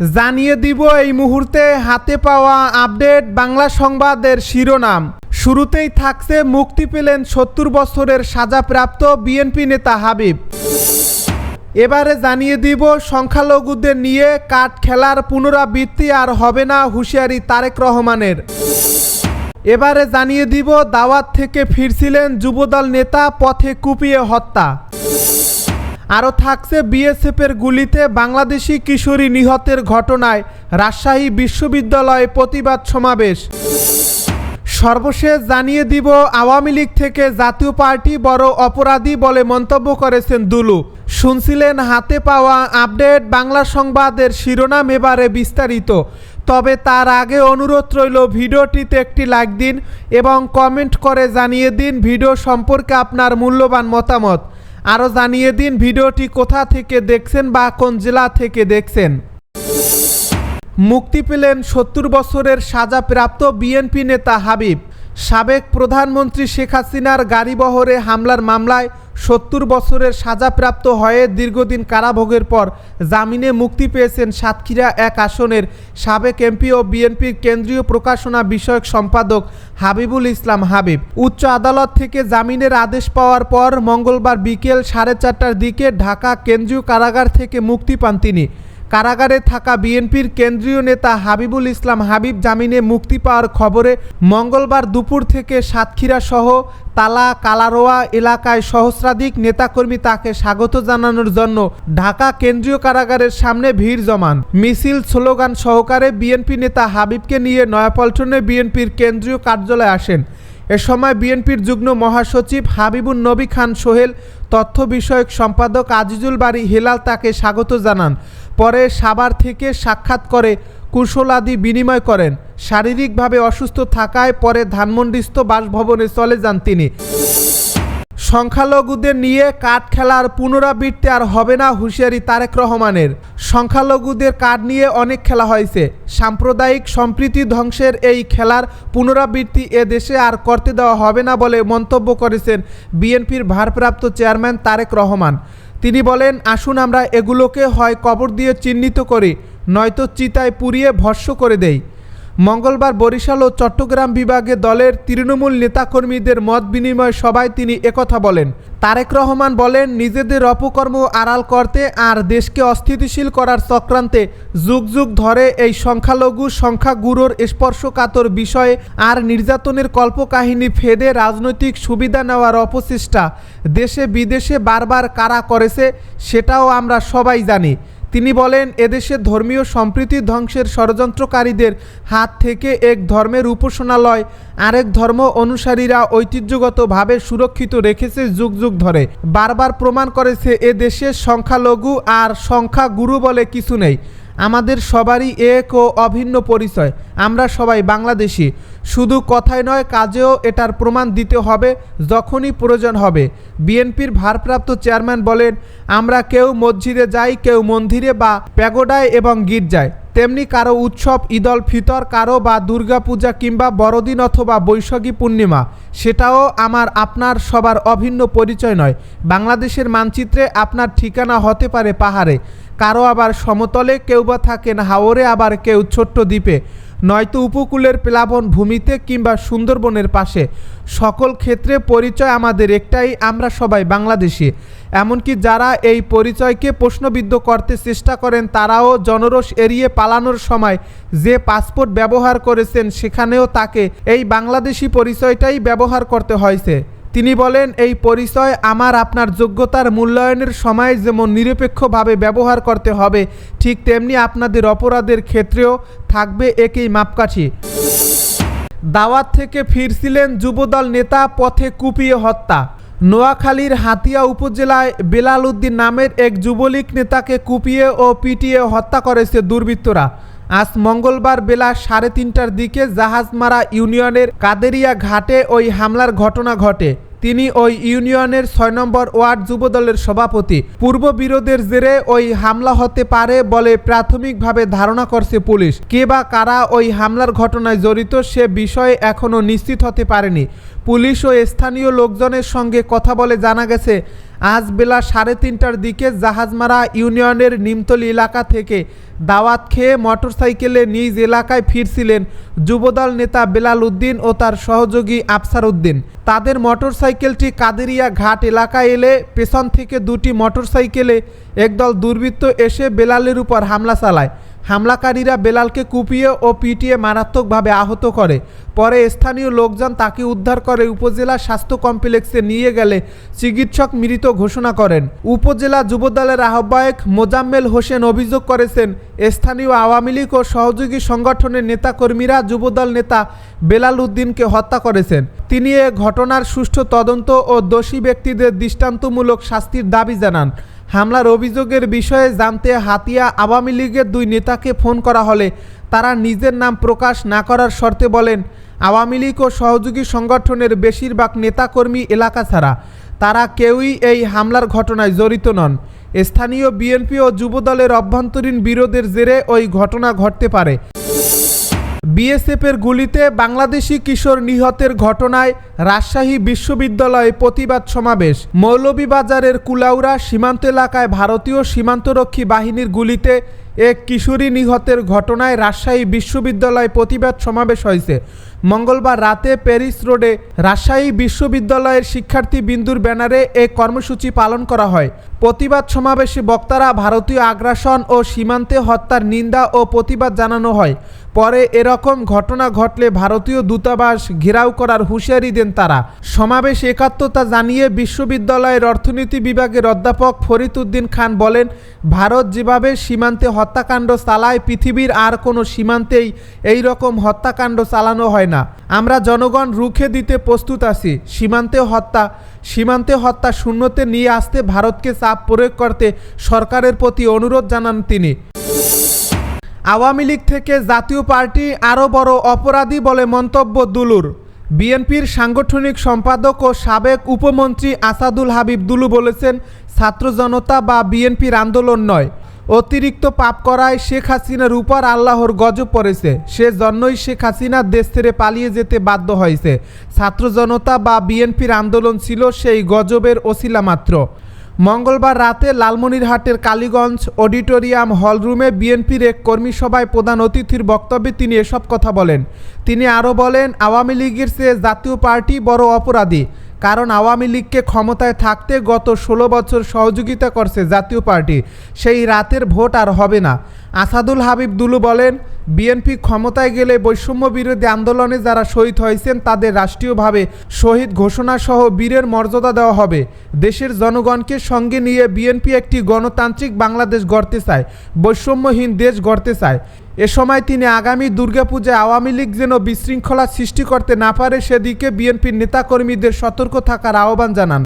জানিয়ে দিব এই মুহূর্তে হাতে পাওয়া আপডেট বাংলা সংবাদের শিরোনাম। শুরুতেই থাকছে মুক্তি পেলেন সত্তর বছরের সাজাপ্রাপ্ত বিএনপি নেতা হাবিব। এবারে জানিয়ে দিব, সংখ্যালঘুদের নিয়ে কাঠ খেলার পুনরাবৃত্তি আর হবে না হুঁশিয়ারি তারেক রহমানের। এবারে জানিয়ে দিব, দাওয়াত থেকে ফিরছিলেন যুবদল নেতা, পথে কুপিয়ে হত্যা। আরও থাকছে বিএসএফের গুলিতে বাংলাদেশি কিশোরী নিহতের ঘটনায় রাজশাহী বিশ্ববিদ্যালয়ে প্রতিবাদ সমাবেশ। সর্বশেষ জানিয়ে দিব, আওয়ামী লীগ থেকে জাতীয় পার্টি বড় অপরাধী বলে মন্তব্য করেছেন দুলু। শুনছিলেন হাতে পাওয়া আপডেট, বাংলা সংবাদের শিরোনাম এবারে বিস্তারিত। তবে তার আগে অনুরোধ রইল, ভিডিওটিতে একটি লাইক দিন এবং কমেন্ট করে জানিয়ে দিন, ভিডিও সম্পর্কে আপনার মূল্যবান মতামত। আরও জানিয়ে দিন ভিডিওটি কোথা থেকে দেখছেন বা কোন জেলা থেকে দেখছেন। মুক্তি পেলেন সত্তর বছরের সাজাপ্রাপ্ত বিএনপি নেতা হাবিব। সাবেক প্রধানমন্ত্রী শেখ হাসিনার গাড়িবহরে হামলার মামলায় সত্তর বছরের সাজাপ্রাপ্ত হয়ে দীর্ঘদিন কারাভোগের পর জামিনে মুক্তি পেয়েছেন সাতক্ষীরা এক আসনের সাবেক এমপি ও বিএনপির কেন্দ্রীয় প্রকাশনা বিষয়ক সম্পাদক হাবিবুল ইসলাম হাবিব। উচ্চ আদালত থেকে জামিনের আদেশ পাওয়ার পর মঙ্গলবার বিকেল সাড়ে চারটার দিকে ঢাকা কেন্দ্রীয় কারাগার থেকে মুক্তি পান তিনি। কারাগারে থাকা বিএনপির কেন্দ্রীয় নেতা হাবিবুল ইসলাম হাবিব জামিনে মুক্তি পাওয়ার খবরে মঙ্গলবার দুপুর থেকে সাতক্ষীরা সহ তালা, কালারোয়া এলাকায় সহস্রাধিক নেতাকর্মী তাকে স্বাগত জানানোর জন্য ঢাকা কেন্দ্রীয় কারাগারের সামনে ভিড় জমান। মিছিল স্লোগান সহকারে বিএনপি নেতা হাবিবকে নিয়ে নয়াপল্টনে বিএনপির কেন্দ্রীয় কার্যালয়ে আসেন। এ সময় বিএনপির যুগ্ম মহাসচিব হাবিবুন নবী খান সোহেল, তথ্য বিষয়ক সম্পাদক আজিজুল বাড়ি হেলাল তাকে স্বাগত জানান। পরে সাভার থেকে সাক্ষাৎ করে কুশলাদি বিনিময় করেন। শারীরিকভাবে অসুস্থ থাকায় পরে ধানমন্ডিস্থ বাসভবনে চলে যান তিনি। সংখ্যালঘুদের নিয়ে কাঠ খেলার পুনরাবৃত্তি আর হবে না হুঁশিয়ারি তারেক রহমানের। সংখ্যালঘুদের কার্ড নিয়ে অনেক খেলা হয়েছে। সাম্প্রদায়িক সম্প্রীতি ধ্বংসের এই খেলার পুনরাবৃত্তি এ দেশে আর করতে দেওয়া হবে না বলে মন্তব্য করেছেন বিএনপির ভারপ্রাপ্ত চেয়ারম্যান তারেক রহমান। তিনি বলেন, আসুন আমরা এগুলোকে হয় কবর দিয়ে চিহ্নিত করি, নয়তো চিতায় পুড়িয়ে ভস্য করে দেই। মঙ্গলবার বরিশাল ও চট্টগ্রাম বিভাগে দলের তৃণমূল নেতাকর্মীদের মত বিনিময় সভায় তিনি একথা বলেন। তারেক রহমান বলেন, নিজেদের অপকর্ম আড়াল করতে আর দেশকে অস্থিতিশীল করার চক্রান্তে যুগ যুগ ধরে এই সংখ্যালঘু সংখ্যাগুরুর স্পর্শকাতর বিষয়ে আর নির্যাতনের কল্পকাহিনী ফেদে রাজনৈতিক সুবিধা নেওয়ার অপচেষ্টা দেশে বিদেশে বারবার কারা করেছে, সেটাও আমরা সবাই জানি। তিনি বলেন এদেশের ধর্মীয় সম্প্রীতি ধ্বংসের ষড়যন্ত্রকারীদের হাত থেকে এক ধর্মের উপাসনালয়, আরেক ধর্ম অনুসারীরা ঐতিহ্যগতভাবে সুরক্ষিত রেখেছে যুগ যুগ ধরে। বারবার প্রমাণ করেছে এ সংখ্যালঘু আর সংখ্যা গুরু বলে কিছু নেই। আমাদের সবারই এক ও অভিন্ন পরিচয়। আমরা সবাই বাংলাদেশি। শুধু কথায় নয়, কাজেও এটার প্রমাণ দিতে হবে যখনই প্রয়োজন হবে। বিএনপির ভারপ্রাপ্ত চেয়ারম্যান বলেন, আমরা কেউ মসজিদে যাই, কেউ মন্দিরে বা প্যাগোডায় এবং গির্জায়। তেমনি কারও উৎসব, ঈদল ফিতর, কারও বা দুর্গাপূজা কিংবা বড়দিন অথবা বৈশাখী পূর্ণিমা। সেটাও আমার, আপনার সবার অভিন্ন পরিচয় নয়। বাংলাদেশের মানচিত্রে আপনার ঠিকানা হতে পারে পাহাড়ে। কারও আবার সমতলে কেউ বা থাকেন, হাওরে আবার কেউ ছোট্ট দ্বীপে। নয়তো উপকূলের প্লাবন ভূমিতে কিংবা সুন্দরবনের পাশে। সকল ক্ষেত্রে পরিচয় আমাদের একটাই, আমরা সবাই বাংলাদেশি। এমনকি যারা এই পরিচয়কে প্রশ্নবিদ্ধ করতে চেষ্টা করেন, তারাও জনরস এড়িয়ে পালানোর সময় যে পাসপোর্ট ব্যবহার করেছেন, সেখানেও তাকে এই বাংলাদেশি পরিচয়টাই ব্যবহার করতে হয়েছে। তিনি বলেন, এই পরিচয় আমার আপনার যোগ্যতার মূল্যায়নের সময় যেমন নিরপেক্ষভাবে ব্যবহার করতে হবে, ঠিক তেমনি আপনাদের অপরাধের ক্ষেত্রেও থাকবে একই মাপকাঠি। দাওয়াত থেকে ফিরছিলেন যুবদল নেতা পথে কুপিয়ে হত্যা। নোয়াখালীর হাতিয়া উপজেলায় বেলাল উদ্দিন নামের এক যুবলীগ নেতাকে কুপিয়ে ও পিটিয়ে হত্যা করেছে দুর্বৃত্তরা। আজ মঙ্গলবার বেলা সাড়ে তিনটার দিকে জাহাজমারা ইউনিয়নের কাদেরিয়া ঘাটে ওই হামলার ঘটনা ঘটে। তিনি ওই ইউনিয়নের ছয় নম্বর ওয়ার্ড যুবদলের সভাপতি। পূর্ব বিরোধের জেরে ওই হামলা হতে পারে বলে প্রাথমিকভাবে ধারণা করছে পুলিশ। কে বা কারা ওই হামলার ঘটনায় জড়িত সে বিষয়ে এখনও নিশ্চিত হতে পারেনি। পুলিশ ও স্থানীয় লোকজনের সঙ্গে কথা বলে জানা গেছে আজ বেলা সাড়ে তিনটার দিকে জাহাজমারা ইউনিয়নের নিমতলি এলাকা থেকে দাওয়াত খেয়ে মোটরসাইকেলে নিজ এলাকায় ফিরছিলেন যুবদল নেতা বেলাল উদ্দিন ও তার সহযোগী আফসার উদ্দিন। তাদের মোটরসাইকেলটি কাদেরিয়া ঘাট এলাকায় এলে পেছন থেকে দুটি মোটরসাইকেলে একদল দুর্বৃত্ত এসে বেলালের উপর হামলা চালায়। হামলাকারীরা বেলালকে কুপিয়ে ও পিটিয়ে মারাত্মকভাবে আহত করে। পরে স্থানীয় লোকজন তাকে উদ্ধার করে উপজেলা স্বাস্থ্য কমপ্লেক্সে নিয়ে গেলে চিকিৎসক মৃত ঘোষণা করেন। উপজেলা যুবদলের আহ্বায়ক মোজাম্মেল হোসেন অভিযোগ করেছেন, স্থানীয় আওয়ামী লীগ ও সহযোগী সংগঠনের নেতাকর্মীরা যুবদল নেতা বেলাল উদ্দিনকে হত্যা করেছেন। তিনি এ ঘটনার সুষ্ঠু তদন্ত ও দোষী ব্যক্তিদের দৃষ্টান্তমূলক শাস্তির দাবি জানান। হামলার অভিযোগের বিষয়ে জানতে হাতিয়া আওয়ামী লীগের দুই নেতাকে ফোন করা হলে তারা নিজের নাম প্রকাশ না করার শর্তে বলেন, আওয়ামী লীগ ও সহযোগী সংগঠনের বেশিরভাগ নেতাকর্মী এলাকা ছাড়া তারা কেউই এই হামলার ঘটনায় জড়িত নন। স্থানীয় বিএনপি ও যুবদলের অভ্যন্তরীণ বিরোধের জেরে ওই ঘটনা ঘটতে পারে। বিএসএফের গুলিতে বাংলাদেশি কিশোর নিহতের ঘটনায় রাজশাহী বিশ্ববিদ্যালয়ে প্রতিবাদ সমাবেশ। মৌলভীবাজারের কুলাউড়া সীমান্ত এলাকায় ভারতীয় সীমান্তরক্ষী বাহিনীর গুলিতে এক কিশোরী নিহতের ঘটনায় রাজশাহী বিশ্ববিদ্যালয়ে প্রতিবাদ সমাবেশ হয়েছে। মঙ্গলবার রাতে প্যারিস রোডে রাজশাহী বিশ্ববিদ্যালয়ের শিক্ষার্থী বিন্দুর ব্যানারে এ কর্মসূচি পালন করা হয়। প্রতিবাদ সমাবেশে বক্তারা ভারতীয় আগ্রাসন ও সীমান্তে হত্যার নিন্দা ও প্রতিবাদ জানানো হয়। পরে এরকম ঘটনা ঘটলে ভারতীয় দূতাবাস ঘেরাও করার হুঁশিয়ারি দেন তারা। সমাবেশ একাত্মতা জানিয়ে বিশ্ববিদ্যালয়ের অর্থনীতি বিভাগের অধ্যাপক ফরিদ উদ্দিন খান বলেন, ভারত যেভাবে সীমান্তে হত্যাকাণ্ড চালায়, পৃথিবীর আর কোনো সীমান্তেই এই রকম হত্যাকাণ্ড চালানো হয় না। আমরা জনগণ রুখে দিতে প্রস্তুত আছি। সীমান্তে হত্যা সীমান্তে হত্যা শূন্যতে নিয়ে আসতে ভারতকে চাপ প্রয়োগ করতে সরকারের প্রতি অনুরোধ জানান তিনি। আওয়ামী লীগ থেকে জাতীয় পার্টি আরও বড় অপরাধী বলে মন্তব্য দুলুর। বিএনপির সাংগঠনিক সম্পাদক ও সাবেক উপমন্ত্রী আসাদুল হাবিব দুলু বলেছেন, ছাত্র জনতা বা বিএনপির আন্দোলন নয়। অতিরিক্ত পাপ করায় শেখ হাসিনার উপর আল্লাহর গজব পড়েছে। সে জন্যই শেখ হাসিনা দেশ ছেড়ে পালিয়ে যেতে বাধ্য হয়েছে। ছাত্র জনতা বা বিএনপির আন্দোলন ছিল সেই গজবের ওসিলা মাত্র। মঙ্গলবার রাতে লালমনিরহাটের কালীগঞ্জ অডিটোরিয়াম হলরুমে বিএনপির এক কর্মী সভায় প্রধান অতিথির বক্তব্যে তিনি এসব কথা বলেন। তিনি আরও বলেন, আওয়ামী লীগের চেয়ে জাতীয় পার্টি বড় অপরাধী, কারণ আওয়ামী লীগকে ক্ষমতায় থাকতে গত ষোলো বছর সহযোগিতা করছে জাতীয় পার্টি। সেই রাতের ভোট আর হবে না। আসাদুল হাবিব দুলু বলেন বিএনপি ক্ষমতায় গেলে বৈষম্য বিরোধী আন্দোলনে যারা শহীদ হয়েছেন, তাদের রাষ্ট্রীয়ভাবে শহীদ ঘোষণাসহ বীরের মর্যাদা দেওয়া হবে। দেশের জনগণকে সঙ্গে নিয়ে বিএনপি একটি গণতান্ত্রিক বাংলাদেশ গড়তে চায়, বৈষম্যহীন দেশ গড়তে চায়। এ সময় তিনি আগামী দুর্গাপূজায় আওয়ামী লীগ যেন বিশৃঙ্খলা সৃষ্টি করতে না পারে, সেদিকে বিএনপির নেতাকর্মীদের সতর্ক থাকার আহ্বান জানান।